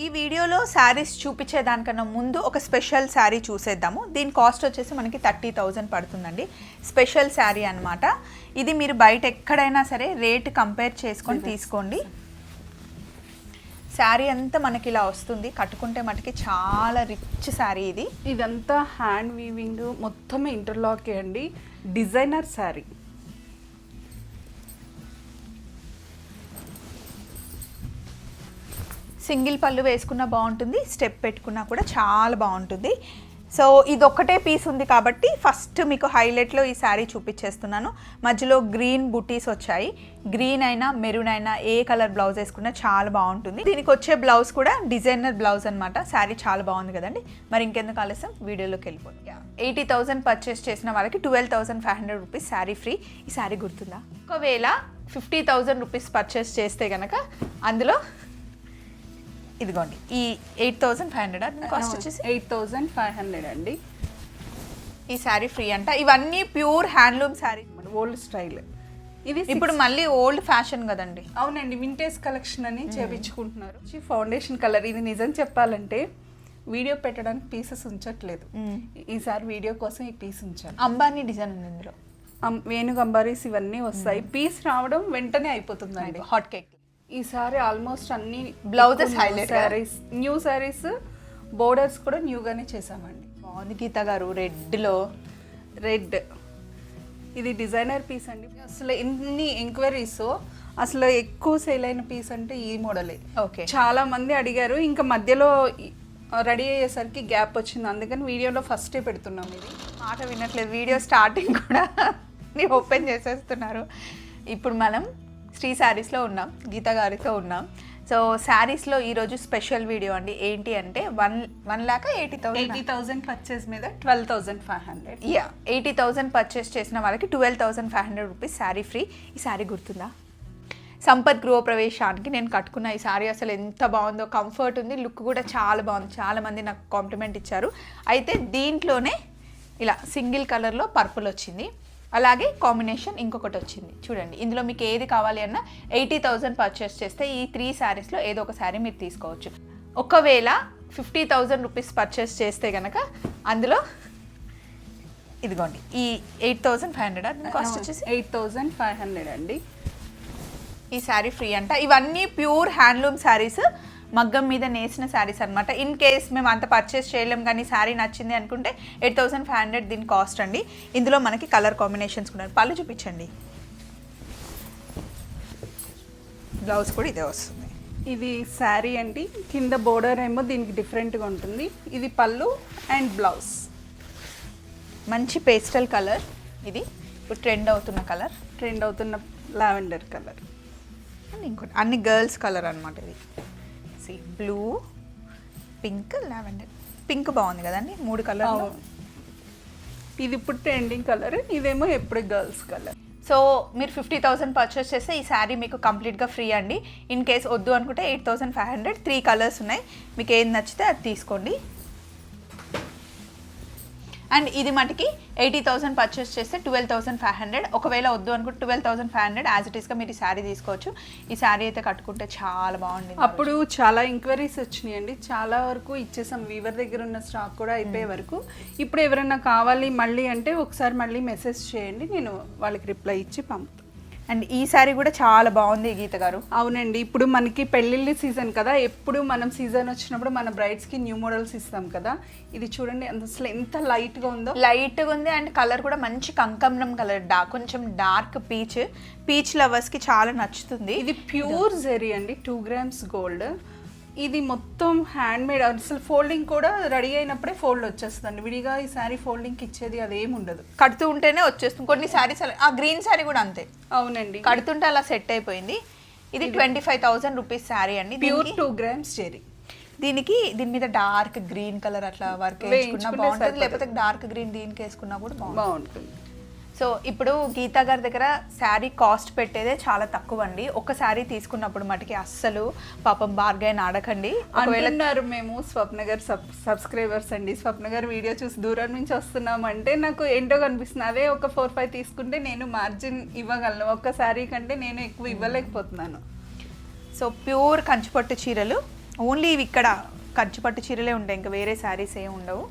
ఈ వీడియోలో శారీస్ చూపించే దానికన్నా ముందు ఒక స్పెషల్ శారీ చూసేద్దాము. దీని కాస్ట్ వచ్చేసి మనకి థర్టీ థౌజండ్ పడుతుందండి. స్పెషల్ శారీ అన్నమాట. ఇది మీరు బయట ఎక్కడైనా సరే రేట్ కంపేర్ చేసుకొని తీసుకోండి. శారీ అంతా మనకి ఇలా వస్తుంది. కట్టుకుంటే మనకి చాలా రిచ్ శారీ ఇది. ఇదంతా హ్యాండ్ వీవింగ్ మొత్తం ఇంటర్లాక్ అండి. డిజైనర్ శారీ. సింగిల్ పళ్ళు వేసుకున్నా బాగుంటుంది స్టెప్ పెట్టుకున్నా కూడా చాలా బాగుంటుంది. సో ఇది ఒక్కటే పీస్ ఉంది కాబట్టి ఫస్ట్ మీకు హైలైట్లో ఈ శారీ చూపించేస్తున్నాను. మధ్యలో గ్రీన్ బుటీస్ వచ్చాయి. గ్రీన్ అయినా మెరూన్ అయినా ఏ కలర్ బ్లౌజ్ వేసుకున్నా చాలా బాగుంటుంది. దీనికి వచ్చే బ్లౌజ్ కూడా డిజైనర్ బ్లౌజ్ అనమాట శారీ చాలా బాగుంది కదండి. మరి ఇంకెందుకు ఆలస్యం? వీడియోలోకి వెళ్ళిపోతుంది ఎయిటీ థౌసండ్ పర్చేస్ చేసిన వాళ్ళకి twelve thousand five hundred rupees sari free. ఈ శారీ గుర్తుందా? ఒకవేళ ఫిఫ్టీ థౌసండ్ రూపీస్ పర్చేస్ చేస్తే కనుక అందులో ఇదిగోండి ఈ eight thousand five hundred cost వచ్చేసి? ఎయిట్ థౌజండ్ ఫైవ్ హండ్రెడ్ అండి. ఈ శారీ ఫ్రీ అంట. ఇవన్నీ pure handloom sari old style ఇది ఇప్పుడు మళ్ళీ ఓల్డ్ ఫ్యాషన్ కదండి. అవునండి వింటేజ్ కలెక్షన్ అని చేపించుకుంటున్నారు. ఫౌండేషన్ కలర్ ఇది నిజం చెప్పాలంటే వీడియో పెట్టడానికి పీసెస్ ఉంచట్లేదు. ఈసారి వీడియో కోసం ఈ పీస్ ఉంచాను. అంబానీ డిజైన్ ఉంది ఇందులో. అం- వేణుగు అంబారీస్ ఇవన్నీ వస్తాయి. పీస్ రావడం వెంటనే అయిపోతుందండి. హాట్ కేక్ ఈసారి ఆల్మోస్ట్ అన్ని highlight గా? శారీస్ న్యూ శారీస్ బోర్డర్స్ కూడా న్యూగానే చేసామండి బాగుంది గీత గారు రెడ్లో రెడ్ ఇది డిజైనర్ పీస్ అండి. అసలు ఎన్ని ఎంక్వైరీస్ అసలు ఎక్కువ సేల్ అయిన పీస్ అంటే ఈ మోడలే ఓకే. చాలా మంది అడిగారు ఇంకా మధ్యలో రెడీ అయ్యేసరికి గ్యాప్ వచ్చింది. అందుకని వీడియోలో ఫస్టే పెడుతున్నాం ఇది. మాట వినట్లేదు వీడియో స్టార్టింగ్ కూడా. ఓపెన్ చేసేస్తున్నారు. ఇప్పుడు మనం శ్రీ శారీస్లో ఉన్నాం గీత గారితో ఉన్నాం. సో శారీస్లో ఈరోజు స్పెషల్ వీడియో అండి. ఏంటి అంటే one one lakh eighty thousand eighty thousand purchase మీద twelve thousand five hundred. Yeah eighty thousand purchase చేసిన వాళ్ళకి twelve thousand five hundred rupees sari free. ఈ శారీ గుర్తుందా? సంపత్ గృహ ప్రవేశానికి నేను కట్టుకున్న ఈ శారీ అసలు ఎంత బాగుందో కంఫర్ట్ ఉంది లుక్ కూడా చాలా బాగుంది. చాలా మంది నాకు కాంప్లిమెంట్ ఇచ్చారు. అయితే దీంట్లోనే ఇలా సింగిల్ కలర్లో పర్పుల్ వచ్చింది. అలాగే కాంబినేషన్ ఇంకొకటి వచ్చింది. చూడండి ఇందులో మీకు ఏది కావాలి అన్నా ఎయిటీ థౌజండ్ పర్చేస్ చేస్తే ఈ త్రీ శారీస్లో ఏదో ఒక శారీ మీరు తీసుకోవచ్చు. ఒకవేళ ఫిఫ్టీ థౌజండ్ రూపీస్ పర్చేస్ చేస్తే కనుక అందులో ఇదిగోండి ఈ eight thousand five hundred cost వచ్చేసి? ఎయిట్ థౌసండ్ ఫైవ్ హండ్రెడ్ అండి. ఈ శారీ ఫ్రీ అంట. ఇవన్నీ ప్యూర్ హ్యాండ్లూమ్ శారీస్ మగ్గం మీద నేసిన శారీస్ అనమాట ఇన్ కేస్ మేము అంత పర్చేస్ చేయలేం కానీ శారీ నచ్చింది అనుకుంటే ఎయిట్ థౌసండ్ ఫైవ్ హండ్రెడ్ దీని కాస్ట్ అండి. ఇందులో మనకి కలర్ కాంబినేషన్స్ కూడా ఉన్నాయి. పళ్ళు చూపించండి. బ్లౌజ్ కూడా ఇదే వస్తుంది. ఇది శారీ అండి. కింద బోర్డర్ ఏమో దీనికి డిఫరెంట్గా ఉంటుంది. ఇది పళ్ళు అండ్ బ్లౌజ్ మంచి పేస్టల్ కలర్ ఇది ఇప్పుడు ట్రెండ్ అవుతున్న కలర్ ట్రెండ్ అవుతున్న లావెండర్ కలర్ అండ్ ఇంకోటి అన్ని గర్ల్స్ కలర్ అనమాట ఇది. Sea blue pink lavender pink బాగుంది కదండి మూడు కలర్ ఇది ఇప్పుడు ట్రెండింగ్ కలర్ ఇదేమో ఎప్పుడు గర్ల్స్ కలర్ సో మీరు ఫిఫ్టీ థౌసండ్ పర్చేస్ చేస్తే ఈ శారీ మీకు కంప్లీట్గా ఫ్రీ అండి. ఇన్ కేస్ వద్దు అనుకుంటే eight thousand five hundred three colours ఉన్నాయి. మీకు ఏది నచ్చితే అది తీసుకోండి. అండ్ ఇది మటుకి ఎయిటీ థౌసండ్ పర్చేస్ చేస్తే ట్వెల్వ్ థౌసండ్ ఫైవ్ హండ్రెడ్ ఒకవేళ వద్దు అనుకుంటే twelve thousand five hundred as it ఈస్గా మీరు ఈ శారీ తీసుకోవచ్చు. ఈ శారీ అయితే కట్టుకుంటే చాలా బాగుంది అప్పుడు చాలా ఎంక్వైరీస్ వచ్చినాయండి. చాలా వరకు ఇచ్చేసాం. వీవర్ దగ్గర ఉన్న స్టాక్ కూడా అయిపోయే వరకు. ఇప్పుడు ఎవరైనా కావాలి మళ్ళీ అంటే ఒకసారి మళ్ళీ మెసేజ్ చేయండి. నేను వాళ్ళకి రిప్లై ఇచ్చి పంపుతాను అండ్ ఈ శారీ కూడా చాలా బాగుంది గీత గారు. అవునండి ఇప్పుడు మనకి పెళ్ళిళ్ళ సీజన్ కదా ఎప్పుడు మనం సీజన్ వచ్చినప్పుడు మన బ్రైడ్స్కి న్యూ మోడల్స్ ఇస్తాం కదా. ఇది చూడండి అసలు ఎంత లైట్గా ఉందో. లైట్గా ఉంది అండ్ కలర్ కూడా మంచి కంకమరం కలర్ డా కొంచెం డార్క్ పీచ్ పీచ్ లవర్స్కి చాలా నచ్చుతుంది. ఇది ప్యూర్ జెరీ అండి టూ గ్రామ్స్ గోల్డ్. ఇది మొత్తం హ్యాండ్ మేడ్ అసలు ఫోల్డింగ్ కూడా రెడీ అయినప్పుడే ఫోల్డ్ వచ్చేస్తుంది విడిగా ఈ శారీ ఫోల్డింగ్కి ఇచ్చేది అదేం ఉండదు. కడుతూ ఉంటేనే వచ్చేస్తుంది. కొన్ని శారీస్ ఆ గ్రీన్ శారీ కూడా అంతే. అవునండి. కడుతుంటే అలా సెట్ అయిపోయింది. ఇది twenty five thousand rupees sari అండి. ప్యూర్ టూ గ్రామ్స్ జెరీ దీనికి దీని మీద డార్క్ గ్రీన్ కలర్ అట్లా వర్క్ వేసుకున్నా బాగుంటుంది. లేకపోతే డార్క్ గ్రీన్ దీనికి వేసుకున్నా కూడా బాగుంటుంది. సో ఇప్పుడు గీతా గారి దగ్గర శారీ కాస్ట్ పెట్టేదే చాలా తక్కువ అండి ఒక శారీ తీసుకున్నప్పుడు మటుకి అస్సలు పాపం బార్గైన్ ఆడకండి. అంటున్నారు మేము స్వప్న గారు సబ్ సబ్స్క్రైబర్స్ అండి. స్వప్న గారు వీడియో చూసి దూరం నుంచి వస్తున్నాం అంటే నాకు ఏంటో కనిపిస్తుంది. అదే ఒక ఫోర్ ఫైవ్ తీసుకుంటే నేను మార్జిన్ ఇవ్వగలను. ఒక్క శారీ కంటే నేను ఎక్కువ ఇవ్వలేకపోతున్నాను. సో ప్యూర్ కంచిపట్టు చీరలు. ఓన్లీ ఇవి ఇక్కడ ఖర్చు పట్టు చీరలే ఉంటాయి ఇంకా వేరే శారీస్ ఏమి ఉండవు.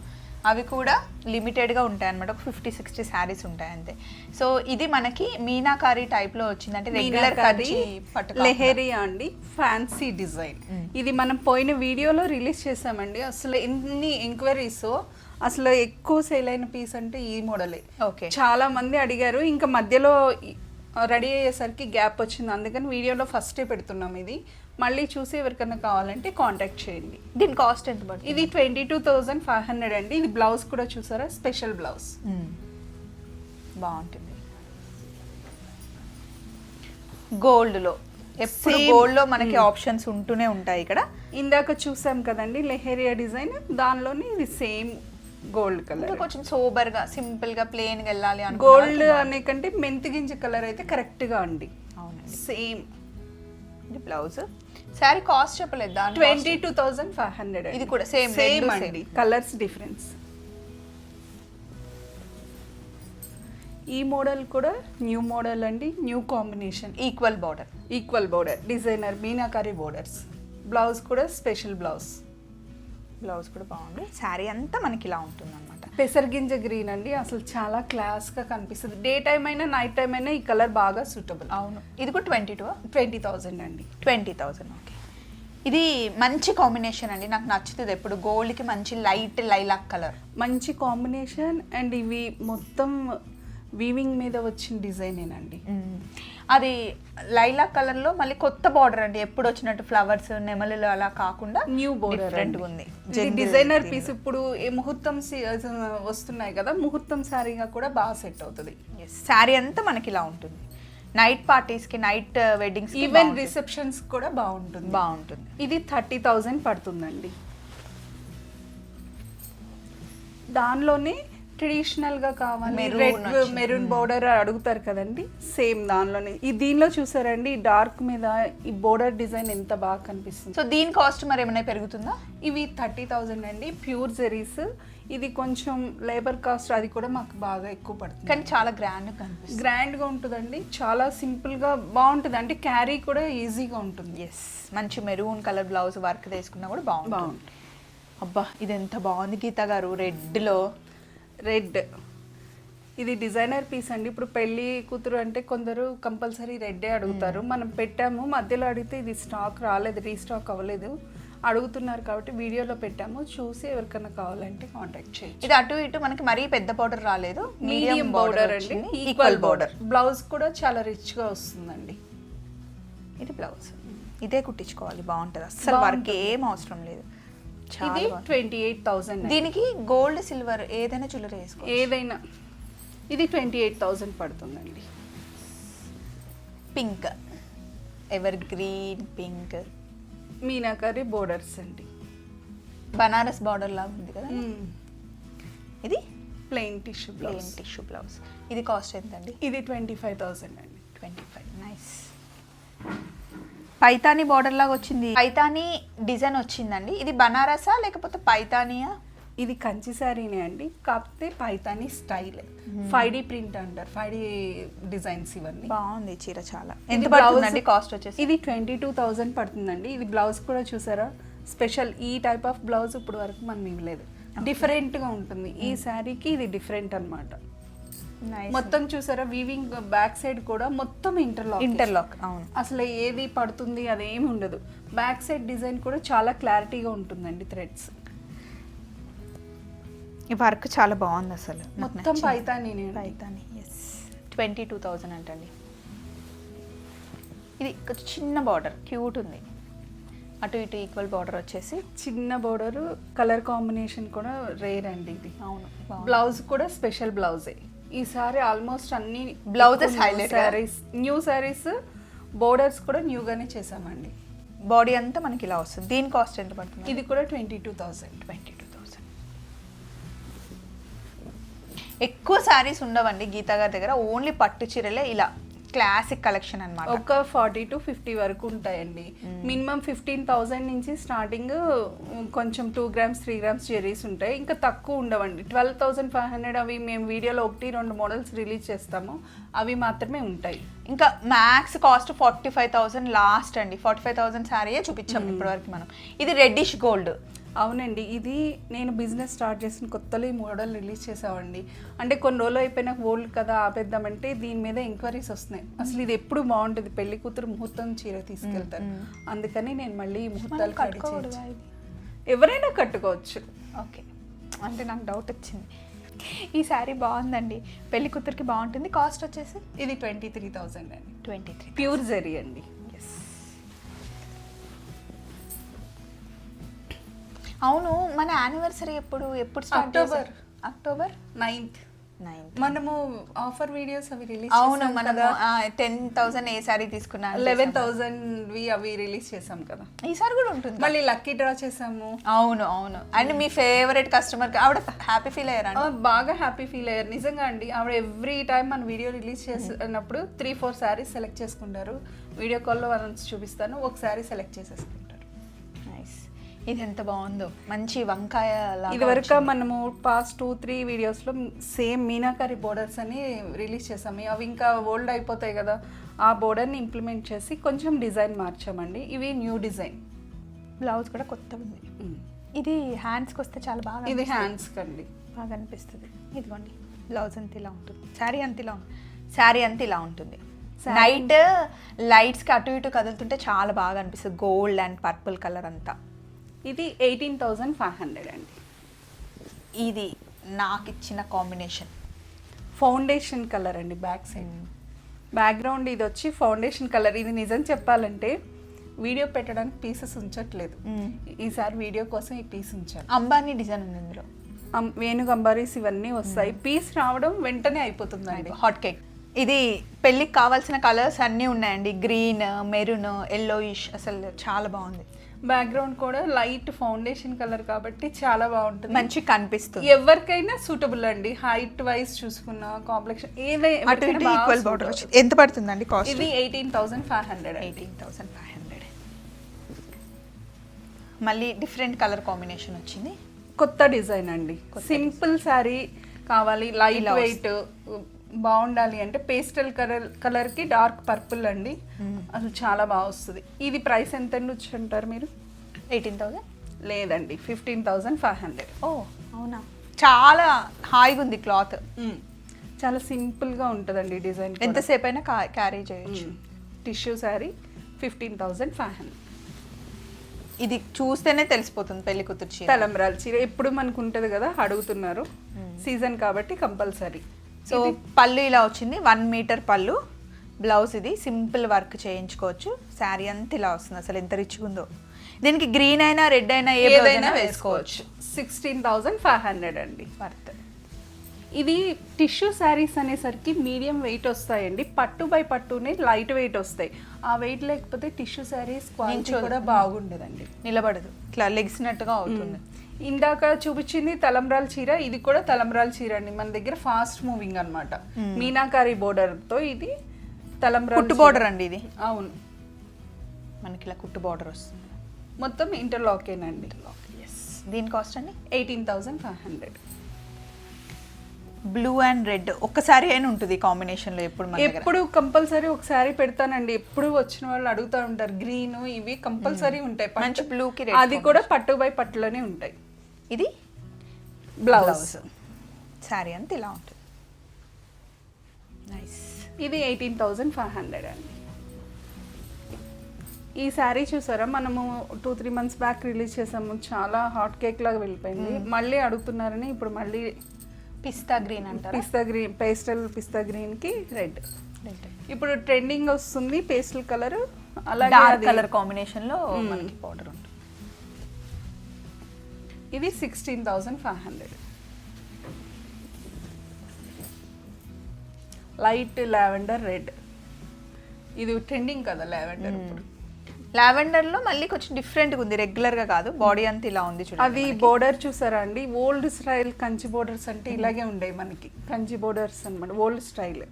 అవి కూడా లిమిటెడ్గా ఉంటాయి అనమాట ఒక ఫిఫ్టీ సిక్స్టీ శారీస్ ఉంటాయి అంతే సో ఇది మనకి మీనాకారి టైప్లో వచ్చింది అంటే రెగ్యులర్ కాకుండా. లెహేరియా అండి ఫ్యాన్సీ డిజైన్. ఇది మనం పోయిన వీడియోలో రిలీజ్ చేసామండి. అసలు ఎన్ని ఎంక్వైరీస్ అసలు ఎక్కువ సేల్ అయిన పీస్ అంటే ఈ మోడలే. ఓకే. చాలా మంది అడిగారు ఇంకా మధ్యలో రెడీ అయ్యేసరికి గ్యాప్ వచ్చింది. అందుకని వీడియోలో ఫస్టే పెడుతున్నాం ఇది. మళ్ళీ చూసి ఎవరికైనా కావాలంటే కాంటాక్ట్ చేయండి. దీని కాస్ట్ ఎంత పడుతుంది? ఇది twenty two thousand five hundred అండి. ఇది బ్లౌజ్ కూడా చూసారా? Special blouse. బాగుంటుంది. గోల్డ్లో. ఎప్పుడు. గోల్డ్లో మనకి ఆప్షన్స్ ఉంటూనే ఉంటాయి ఇక్కడ. ఇందాక చూసాం కదండి లెహేరియా డిజైన్. దానిలోనే ఇది సేమ్ గోల్డ్ కలర్ కొంచెం సోబర్గా సింపుల్గా ప్లెయిన్గా వెళ్ళాలి అనుకున్న గోల్డ్ వాళ్ళకి అనే కంటే మెంతి గింజ కలర్ అయితే కరెక్ట్గా అండి అవునండి. సేమ్ ఇది బ్లౌజ్ శారీ కాస్ట్ చెప్పలేదు? దాని twenty two thousand five hundred ఇది కూడా సేమ్ రెండు అండి. కలర్స్ డిఫరెన్స్ ఈ మోడల్ కూడా న్యూ మోడల్ అండి new combination equal border equal border designer meenakari borders blouse కూడా స్పెషల్ బ్లౌజ్ బ్లౌజ్ కూడా బాగుంది. శారీ అంతా మనకి ఇలా ఉంటుంది అనమాట పెసరగింజ గ్రీన్ అండి. అసలు చాలా క్లాస్గా కనిపిస్తుంది. డే టైం అయినా నైట్ టైం అయినా ఈ కలర్ బాగా సూటబుల్ అవును. ఇది కూడా ట్వంటీ టూ ట్వంటీ థౌజండ్ అండి. ట్వంటీ థౌజండ్ ఓకే ఇది మంచి కాంబినేషన్ అండి. నాకు నచ్చుతుంది ఎప్పుడు. గోల్డ్కి మంచి లైట్ లైలాక్ కలర్ మంచి కాంబినేషన్ అండ్ ఇవి మొత్తం వీవింగ్ మీద వచ్చిన డిజైనేనండి అది లైలాక్ కలర్లో మళ్ళీ కొత్త బార్డర్ అండి. ఎప్పుడు వచ్చినట్టు ఫ్లవర్స్ నెమలిలు అలా కాకుండా న్యూ బోర్డర్ ఉంది. డిజైనర్ పీస్ ఇప్పుడు ఈ ముహూర్తం వస్తున్నాయి కదా ముహూర్తం శారీగా కూడా బాగా సెట్ అవుతుంది. శారీ అంతా మనకి ఇలా ఉంటుంది. నైట్ పార్టీస్కి నైట్ వెడ్డింగ్స్ ఈవెన్ రిసెప్షన్స్ కూడా బాగుంటుంది. బాగుంటుంది. ఇది థర్టీ థౌజండ్ పడుతుందండి. దానిలోనే ట్రెడిషనల్గా కావాలి. రెడ్. మెరూన్ బోర్డర్ అడుగుతారు కదండి. సేమ్ దానిలోనే. ఈ దీనిలో చూసారండి డార్క్ మీద ఈ బోర్డర్ డిజైన్ ఎంత బాగా కనిపిస్తుంది. సో దీని కాస్ట్ మరి ఏమైనా పెరుగుతుందా? ఇవి థర్టీ థౌజండ్ అండి. ప్యూర్ జెరీస్ ఇది కొంచెం లేబర్ కాస్ట్ అది కూడా మాకు బాగా ఎక్కువ పడుతుంది. కానీ చాలా గ్రాండ్ కనిపిస్తుంది. గ్రాండ్గా ఉంటుందండి. చాలా సింపుల్గా బాగుంటుంది. అంటే క్యారీ కూడా ఈజీగా ఉంటుంది. ఎస్ మంచి మెరూన్ కలర్ బ్లౌజ్ వర్క్ తీసుకున్నా కూడా బాగుంటుంది. బాగుంటుంది. అబ్బా ఇది ఎంత బాగుంది గీత గారు. రెడ్లో రెడ్. ఇది డిజైనర్ పీస్ అండి. ఇప్పుడు పెళ్ళి కూతురు అంటే కొందరు కంపల్సరీ రెడ్డే అడుగుతారు. మనం పెట్టాము మధ్యలో అడిగితే ఇది స్టాక్ రాలేదు రీస్టాక్ అవ్వలేదు. అడుగుతున్నారు కాబట్టి వీడియోలో పెట్టాము. చూసి ఎవరికైనా కావాలంటే కాంటాక్ట్ చేయండి ఇది అటు ఇటు మనకి మరీ పెద్ద బార్డర్ రాలేదు. మీడియం బోర్డర్ అండి. ఈక్వల్ బోర్డర్ బ్లౌజ్ కూడా చాలా రిచ్గా వస్తుందండి. ఇది బ్లౌజ్ ఇదే కుట్టించుకోవాలి. బాగుంటుంది. అస్సలు వర్క్ ఏం అవసరం లేదు. ఇది. ట్వంటీ ఎయిట్ థౌసండ్ దీనికి గోల్డ్ సిల్వర్ ఏదైనా జ్యువెలరీ వేసుకో ఏదైనా ఇది ట్వంటీ ఎయిట్ థౌసండ్ పడుతుందండి. Pink evergreen pink meenakari borders అండి. బనారస్ బార్డర్ లాగా ఉంది కదా? ఇది? Plain tissue plain blouse tissue blouse ఇది కాస్ట్ ఎంతండి? ఇది ట్వంటీ ఫైవ్ థౌసండ్ అండి. Twenty five nice Paithani border లాగా వచ్చింది. పైతానీ డిజైన్ వచ్చిందండి. ఇది బనారసా లేకపోతే పైతానియా? ఇది కంచి శారీనే అండి. కాకపోతే Paithani style five D print అంటారు. ఫైవ్ డి డిజైన్స్ ఇవన్నీ. బాగుంది చీర చాలా. ఎంత పడుతుందండి కాస్ట్ వచ్చేసి? ఇది ట్వంటీ టూ థౌజండ్ పడుతుందండి. ఇది బ్లౌజ్ కూడా చూసారా? స్పెషల్ ఈ టైప్ ఆఫ్ బ్లౌజ్ ఇప్పుడు వరకు మనం ఇవ్వలేదు. డిఫరెంట్గా ఉంటుంది. ఈ శారీకి ఇది డిఫరెంట్ అన్నమాట. నైస్ మొత్తం చూసారా? వీవింగ్ బ్యాక్ సైడ్ కూడా మొత్తం ఇంటర్లాక్ ఇంటర్లాక్ అవును. అసలు ఏది పడుతుంది అదేమి ఉండదు. బ్యాక్ సైడ్ డిజైన్ కూడా చాలా క్లారిటీగా ఉంటుందండి థ్రెడ్స్ ఈ వర్క్ చాలా బాగుంది అసలు. మొత్తం. Paithani Paithani yes twenty two thousand అంటండి. ఇది కొంచెం చిన్న బార్డర్ క్యూట్ ఉంది. అటు ఇటు ఈక్వల్ బార్డర్ వచ్చేసి చిన్న బోర్డర్ కలర్ కాంబినేషన్ కూడా రేర్ అండి ఇది. అవును. బ్లౌజ్ కూడా స్పెషల్ బ్లౌజే ఈసారి ఆల్మోస్ట్ అన్ని highlight గా? శారీస్ న్యూ శారీస్ బోర్డర్స్ కూడా న్యూగానే చేసామండి. బాడీ అంతా మనకి ఇలా వస్తుంది. దీని కాస్ట్ ఎంత పడుతుంది? ఇది కూడా twenty two thousand twenty two thousand ఎక్కువ శారీస్ ఉండవండి గీతా గారి దగ్గర. ఓన్లీ పట్టు చీరలే ఇలా. క్లాసిక్ కలెక్షన్ అన్నమాట. ఒక ఫార్టీ టు ఫిఫ్టీ వరకు ఉంటాయండి. మినిమం ఫిఫ్టీన్ థౌజండ్ నుంచి స్టార్టింగ్ కొంచెం two grams three grams zaris ఉంటాయి. ఇంకా తక్కువ ఉండవండి. ట్వెల్వ్ థౌసండ్ ఫైవ్ హండ్రెడ్ అవి మేము వీడియోలో ఒకటి రెండు మోడల్స్ రిలీజ్ చేస్తాము. అవి మాత్రమే ఉంటాయి. ఇంకా max cost forty five thousand last అండి. ఫార్టీ ఫైవ్ థౌసండ్ శారీయే చూపించాం ఇప్పటివరకు మనం. ఇది రెడ్డిష్ గోల్డ్ అవునండి. ఇది నేను బిజినెస్ స్టార్ట్ చేసిన కొత్తలో ఈ మోడల్ రిలీజ్ చేసామండి అంటే కొన్ని రోజులు అయిపోయినాక ఓల్డ్ కదా ఆపేద్దామంటే దీని మీద ఎంక్వైరీస్ వస్తున్నాయి. అసలు ఇది ఎప్పుడు బాగుంటుంది? పెళ్ళి కూతురు ముహూర్తం చీర తీసుకెళ్తారు. అందుకని నేను మళ్ళీ ఈ ముహూర్తాలు? ఎవరైనా కట్టుకోవచ్చు. ఓకే. అంటే నాకు డౌట్ వచ్చింది. ఈ శారీ బాగుందండి. పెళ్ళి కూతురికి బాగుంటుంది. కాస్ట్ వచ్చేసి? ఇది ట్వంటీ త్రీ థౌజండ్ అండి. ట్వంటీ త్రీ ప్యూర్ జరీ అండి. అవును మన యానివర్సరీ ఎప్పుడు? ఎప్పుడు స్టార్ట్ అక్టోబర్. అక్టోబర్ నైన్త్ మనము ఆఫర్ వీడియోస్ అవి రిలీజ్ అవును మనం టెన్ థౌసండ్ ఏ శారీ తీసుకున్నా లెవెన్ థౌజండ్ వి అవి రిలీజ్ చేసాం కదా. ఈసారి కూడా ఉంటుంది మళ్ళీ లక్కీ డ్రా చేసాము. అవును అవును. అండ్ మీ ఫేవరెట్ కస్టమర్ ఆవిడ హ్యాపీ ఫీల్ అయ్యారా బాగా హ్యాపీ ఫీల్ అయ్యారు. నిజంగా అండి ఆవిడ ఎవ్రీ టైం మన వీడియో రిలీజ్ చేసినప్పుడు త్రీ ఫోర్ శారీస్ సెలెక్ట్ చేసుకుంటారు. వీడియో కాల్లో వాళ్ళని చూపిస్తాను ఒక శారీ సెలెక్ట్ చేసేసుకుంటారు. ఇది ఎంత బాగుందో. మంచి వంకాయ ఇది వరకు మనము పాస్ట్ టూ త్రీ వీడియోస్లో సేమ్ మీనాకారి బోర్డర్స్ అని రిలీజ్ చేసాము. అవి ఇంకా ఓల్డ్ అయిపోతాయి కదా. ఆ బోర్డర్ని ఇంప్లిమెంట్ చేసి కొంచెం డిజైన్ మార్చామండి. ఇవి న్యూ డిజైన్ బ్లౌజ్ కూడా కొత్త ఉంది. ఇది హ్యాండ్స్కి వస్తే చాలా బాగా ఇది అనిపిస్తుంది. హ్యాండ్స్ కండి. బాగా అనిపిస్తుంది. ఇదిగోండి బ్లౌజ్ అంత ఇలా ఉంటుంది. శారీ అంత ఇలా ఉంటుంది శారీ అంత ఇలా ఉంటుంది. నైట్ లైట్స్కి అటు ఇటు కదులుతుంటే చాలా బాగా అనిపిస్తుంది. గోల్డ్ అండ్ పర్పుల్ కలర్ అంతా. ఇది ఎయిటీన్ థౌజండ్ ఫైవ్ హండ్రెడ్ అండి. ఇది నాకు ఇచ్చిన కాంబినేషన్. ఫౌండేషన్ కలర్ అండి బ్యాక్ సైడ్. బ్యాక్గ్రౌండ్ ఇది వచ్చి ఫౌండేషన్ కలర్. ఇది నిజం చెప్పాలంటే వీడియో పెట్టడానికి పీసెస్ ఉంచట్లేదు. ఈసారి వీడియో కోసం ఈ పీస్ ఉంచాను. అంబానీ డిజైన్ ఉంది ఇందులో. వేణుగు అంబారీస్ ఇవన్నీ వస్తాయి. పీస్ రావడం వెంటనే అయిపోతుందండి. Hot cake. ఇది పెళ్ళికి కావాల్సిన కలర్స్ అన్నీ ఉన్నాయండి. గ్రీన్ మెరూన్ ఎల్లోయిష్ అసలు చాలా బాగుంది. బ్యాక్గ్రౌండ్ కూడా లైట్ ఫౌండేషన్ కలర్ కాబట్టి చాలా బాగుంటుంది. మంచి కనిపిస్తుంది. ఎవరికైనా సూటబుల్ అండి. హైట్ వైజ్ చూసుకున్న కాంప్లెక్షన్ ఇటు ఈక్వల్ బార్డర్ ఎంత పడుతుందండి కాస్ట్ ఇది eighteen thousand five hundred eighteen thousand five hundred మళ్ళీ డిఫరెంట్ కలర్ కాంబినేషన్ వచ్చింది. కొత్త డిజైన్ అండి. సింపుల్ శారీ కావాలి లైట్ వెయిట్ బాగుండాలి అంటే పేస్టల్ కలర్ కలర్కి డార్క్ పర్పుల్ అండి. అసలు చాలా బాగా వస్తుంది. ఇది ప్రైస్ ఎంత వచ్చి అంటారు మీరు? Eighteen thousand? లేదండి ఫిఫ్టీన్ థౌసండ్ ఫైవ్ హండ్రెడ్. ఓ అవునా? చాలా హాయిగా ఉంది క్లాత్. చాలా సింపుల్గా ఉంటుందండి డిజైన్ ఎంతసేపు అయినా క్యారీ చేయొచ్చు. Tissue sari fifteen thousand five hundred. ఇది చూస్తేనే తెలిసిపోతుంది పెళ్ళి కూతురు చీర. తలంబ్రాల చీర. ఎప్పుడు మనకు ఉంటుంది కదా అడుగుతున్నారు. సీజన్ కాబట్టి కంపల్సరీ. సో పళ్ళు ఇలా వచ్చింది. వన్ మీటర్ పళ్ళు. బ్లౌజ్ ఇది. సింపుల్ వర్క్ చేయించుకోవచ్చు. శారీ అంతా ఇలా వస్తుంది. అసలు ఎంత రిచ్గా ఉందో. దీనికి గ్రీన్ అయినా రెడ్ అయినా ఏదైనా అయినా వేసుకోవచ్చు. సిక్స్టీన్ థౌసండ్ ఫైవ్ హండ్రెడ్ అండి. వర్త్. ఇది టిష్యూ శారీస్ అనేసరికి మీడియం వెయిట్ వస్తాయండి. పట్టు బై పట్టునే లైట్ వెయిట్ వస్తాయి. ఆ వెయిట్ లేకపోతే టిష్యూ శారీస్ క్వాలిటీ. కూడా బాగుండదండి. నిలబడదు. ఇట్లా లెగిసినట్టుగా అవుతుంది. ఇందాక చూపించింది తలంబ్రాల చీర ఇది కూడా తలంబ్రాల చీర అండి. మన దగ్గర ఫాస్ట్ మూవింగ్ అన్నమాట. మీనాకారి బోర్డర్తో ఇది తలంబ్రాల కుట్టు. బార్డర్ అండి ఇది. అవును. మనకి ఇలా కుట్టు బార్డర్ వస్తుంది. మొత్తం ఇంటర్లాకేనండి దీని కాస్ట్ అండి? Eighteen thousand five hundred blue and red ఒక్కసారి అయినా ఉంటుంది కాంబినేషన్లో ఎప్పుడు ఎప్పుడు కంపల్సరీ ఒకసారి పెడతానండి. ఎప్పుడు వచ్చిన వాళ్ళు అడుగుతా ఉంటారు గ్రీన్ ఇవి కంపల్సరీ ఉంటాయి. మంచి blue కి red అది కూడా పట్టు బై పట్టులోనే ఉంటాయి. ఇది బ్లౌజ్ శారీ అంతా ఇలా ఉంటుంది. నైస్ ఇది ఎయిటీన్ థౌజండ్ ఫైవ్ హండ్రెడ్ అండి. ఈ శారీ చూసారా? మనము two three months back release చేసాము. చాలా హాట్ కేక్ లాగా వెళ్ళిపోయింది. మళ్ళీ అడుగుతున్నారని ఇప్పుడు మళ్ళీ పిస్తా గ్రీన్ అంటారా? పిస్తా గ్రీన్ పేస్టల్ పిస్తా గ్రీన్కి రెడ్. ఇప్పుడు ట్రెండింగ్ వస్తుంది పేస్టల్ కలర్ అలాగే కలర్ కాంబినేషన్లో మనకి పౌడర్ ఉంటుంది. ఇది sixteen thousand five hundred light lavender red ఇది ట్రెండింగ్ కదా లావెండర్ ఇప్పుడు. లావెండర్లో మళ్ళీ కొంచెం డిఫరెంట్గా ఉంది రెగ్యులర్గా కాదు బాడీ అంతా ఇలా ఉంది చూడండి అది బోర్డర్ చూసారా అండి? ఓల్డ్ స్టైల్ కంచి బోర్డర్స్ అంటే ఇలాగే ఉండేవి మనకి. కంచి బోర్డర్స్ అన్నమాట ఓల్డ్ స్టైల్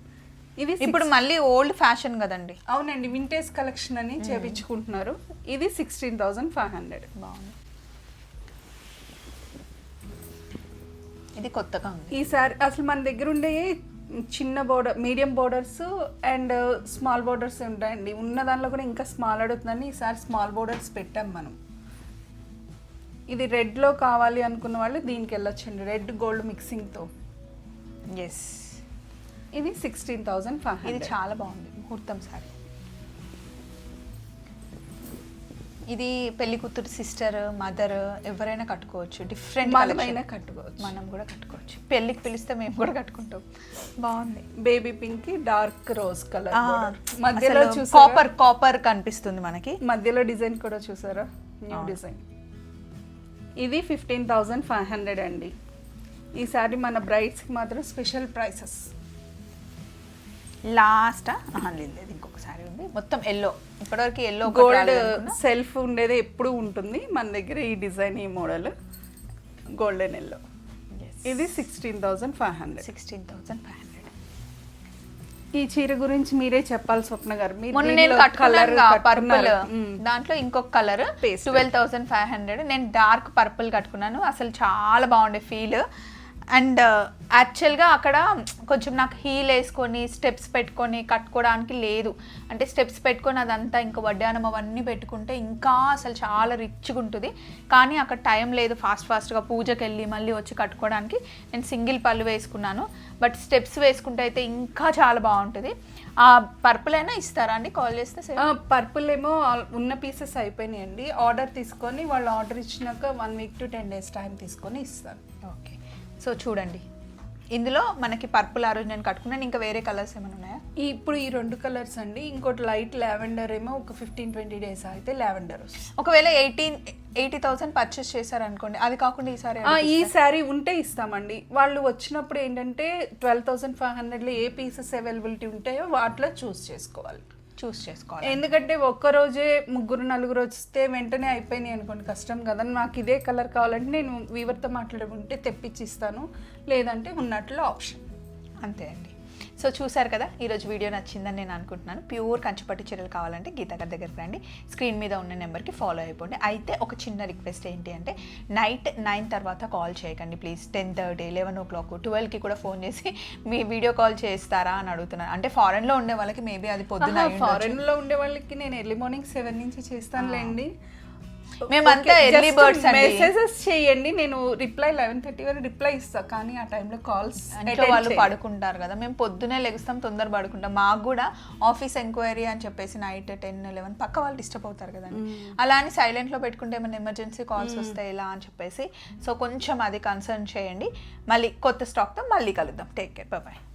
ఇది ఇప్పుడు మళ్ళీ ఓల్డ్ ఫ్యాషన్ కదండి. అవునండి వింటేజ్ కలెక్షన్ అని చేపించుకుంటున్నారు. ఇది సిక్స్టీన్ థౌజండ్ ఫైవ్ హండ్రెడ్ బాగుంది. ఇది కొత్తగా ఉంది. ఈ సారీ అసలు మన దగ్గర ఉండే చిన్న border medium borders and small borders ఉంటాయండి. ఉన్న దానిలో కూడా ఇంకా స్మాల్ అడుగుతుందని ఈసారి స్మాల్ బోర్డర్స్ పెట్టాం మనం. ఇది రెడ్లో కావాలి అనుకున్న వాళ్ళు దీనికి వెళ్ళొచ్చండి. రెడ్ గోల్డ్ మిక్సింగ్తో ఎస్ ఇది సిక్స్టీన్ థౌజండ్ ఫైవ్ ఇది చాలా బాగుంది ముహూర్తం సారీ. ఇది పెళ్ళి కూతురు సిస్టర్ మదర్ ఎవరైనా కట్టుకోవచ్చు. డిఫరెంట్ మనమైనా కట్టుకోవచ్చు. మనం కూడా కట్టుకోవచ్చు. పెళ్ళికి పిలిస్తే మేము కూడా కట్టుకుంటాం. బాగుంది. బేబీ పింక్కి డార్క్ రోజ్ కలర్ మధ్యలో కాపర్ కాపర్ కనిపిస్తుంది మనకి. మధ్యలో డిజైన్ కూడా చూసారా? న్యూ డిజైన్ ఇది ఫిఫ్టీన్ థౌజండ్ ఫైవ్ హండ్రెడ్ అండి. ఈసారి మన బ్రైడ్స్కి మాత్రం స్పెషల్ ప్రైసెస్ లాస్ట్ లేదు. ఇంకొకసారి ఉంది. మొత్తం ఎల్లో ఇప్పటివరకు ఎల్లో గోల్డ్ సెల్ఫ్ ఉండేది ఎప్పుడు ఉంటుంది. మన దగ్గర ఈ డిజైన్ ఈ మోడల్ గోల్డెన్ ఎల్లో ఇది sixteen thousand five hundred sixteen thousand five hundred ఈ చీర గురించి మీరే చెప్పాలి స్వప్న గారు. మీరు మొన్న నేను colour పర్పుల్. దాంట్లో ఇంకొక colour. Twelve thousand five hundred నేను డార్క్ పర్పుల్ కట్టుకున్నాను. అసలు చాలా బాగుండే ఫీల్ అండ్ యాక్చువల్గా అక్కడ కొంచెం నాకు హీల్ వేసుకొని స్టెప్స్ పెట్టుకొని కట్టుకోవడానికి లేదు. అంటే స్టెప్స్ పెట్టుకొని అదంతా ఇంకా వడ్డానం అవన్నీ పెట్టుకుంటే ఇంకా అసలు చాలా రిచ్గా ఉంటుంది. కానీ అక్కడ టైం లేదు ఫాస్ట్ ఫాస్ట్గా పూజకి వెళ్ళి మళ్ళీ వచ్చి కట్టుకోవడానికి నేను సింగిల్ పళ్ళు వేసుకున్నాను. బట్ స్టెప్స్ వేసుకుంటే అయితే ఇంకా చాలా బాగుంటుంది. ఆ పర్పుల్ అయినా ఇస్తారా అండి? కాల్ చేస్తే? పర్పుల్ ఏమో ఉన్న పీసెస్ అయిపోయినాయండి. ఆర్డర్ తీసుకొని వాళ్ళు ఆర్డర్ ఇచ్చినాక one week to ten days time తీసుకొని ఇస్తాను ఓకే సో చూడండి. ఇందులో మనకి పర్పుల్ ఆ రోజు నేను కట్టుకున్నాను. ఇంకా వేరే కలర్స్ ఏమైనా ఉన్నాయా? ఈ ఇప్పుడు ఈ రెండు కలర్స్ అండి. ఇంకోటి లైట్ లావెండర్ ఏమో ఒక ఫిఫ్టీన్ ట్వంటీ డేస్ అయితే లావెండర్ ఒకవేళ ఎయిటీన్ ఎయిటీ థౌసండ్ పర్చేస్ చేశారనుకోండి అది కాకుండా ఈసారి ఆ, ఈ శారీ ఉంటే ఇస్తామండి. వాళ్ళు వచ్చినప్పుడు ఏంటంటే ట్వెల్వ్ థౌసండ్ ఫైవ్ హండ్రెడ్లో ఏ పీసెస్ అవైలబిలిటీ ఉంటాయో వాటిలో చూస్ చేసుకోవాలి. చూస్ చేసుకోవాలి. ఎందుకంటే ఒక్క రోజే ముగ్గురు నలుగురు వస్తే వెంటనే అయిపోయినాయి అనుకోండి. కష్టం కదా. నాకు ఇదే కలర్ కావాలంటే నేను వీవర్తో మాట్లాడుకుంటే తెప్పించి ఇస్తాను లేదంటే ఉన్నట్లు ఆప్షన్. అంతే అండి. సో చూసారు కదా ఈరోజు వీడియో నచ్చిందని నేను అనుకుంటున్నాను. ప్యూర్ కంచిపట్టు చీరలు కావాలంటే గీత గారి దగ్గరికి రండి. స్క్రీన్ మీద ఉన్న నెంబర్కి ఫాలో అయిపోండి. అయితే ఒక చిన్న రిక్వెస్ట్ ఏంటి అంటే నైట్ నైన్ తర్వాత కాల్ చేయకండి please. Ten thirty eleven o'clock ట్వెల్వ్కి కూడా ఫోన్ చేసి మీ వీడియో కాల్ చేస్తారా? అని అడుగుతున్నాను అంటే ఫారెన్లో ఉండే వాళ్ళకి మేబీ అది పొద్దున అయి ఉండొచ్చు. ఫారెన్లో ఉండే వాళ్ళకి నేను ఎర్లీ మార్నింగ్ సెవెన్ నుంచి చేస్తానులేండి. మేమంతా early birds అండి. మెసేజెస్ చేయండి. నేను రిప్లై లెవెన్ థర్టీ వరకు రిప్లై ఇస్తా కానీ ఆ టైంలో కాల్స్ ఇంట్లో వాళ్ళు పడుకుంటారు కదా. మేము పొద్దునే లెగుస్తాం తొందర పడుకుంటాం. మాకు కూడా ఆఫీస్ ఎంక్వైరీ అని చెప్పేసి నైట్ టెన్ లెవెన్ పక్క వాళ్ళు డిస్టర్బ్ అవుతారు కదండి. అలా అని సైలెంట్లో పెట్టుకుంటే ఏమైనా ఎమర్జెన్సీ కాల్స్ వస్తాయి ఇలా అని చెప్పేసి. సో కొంచెం అది కన్సర్న్ చేయండి. మళ్ళీ కొత్త స్టాక్తో మళ్ళీ కలుద్దాం. Take care bye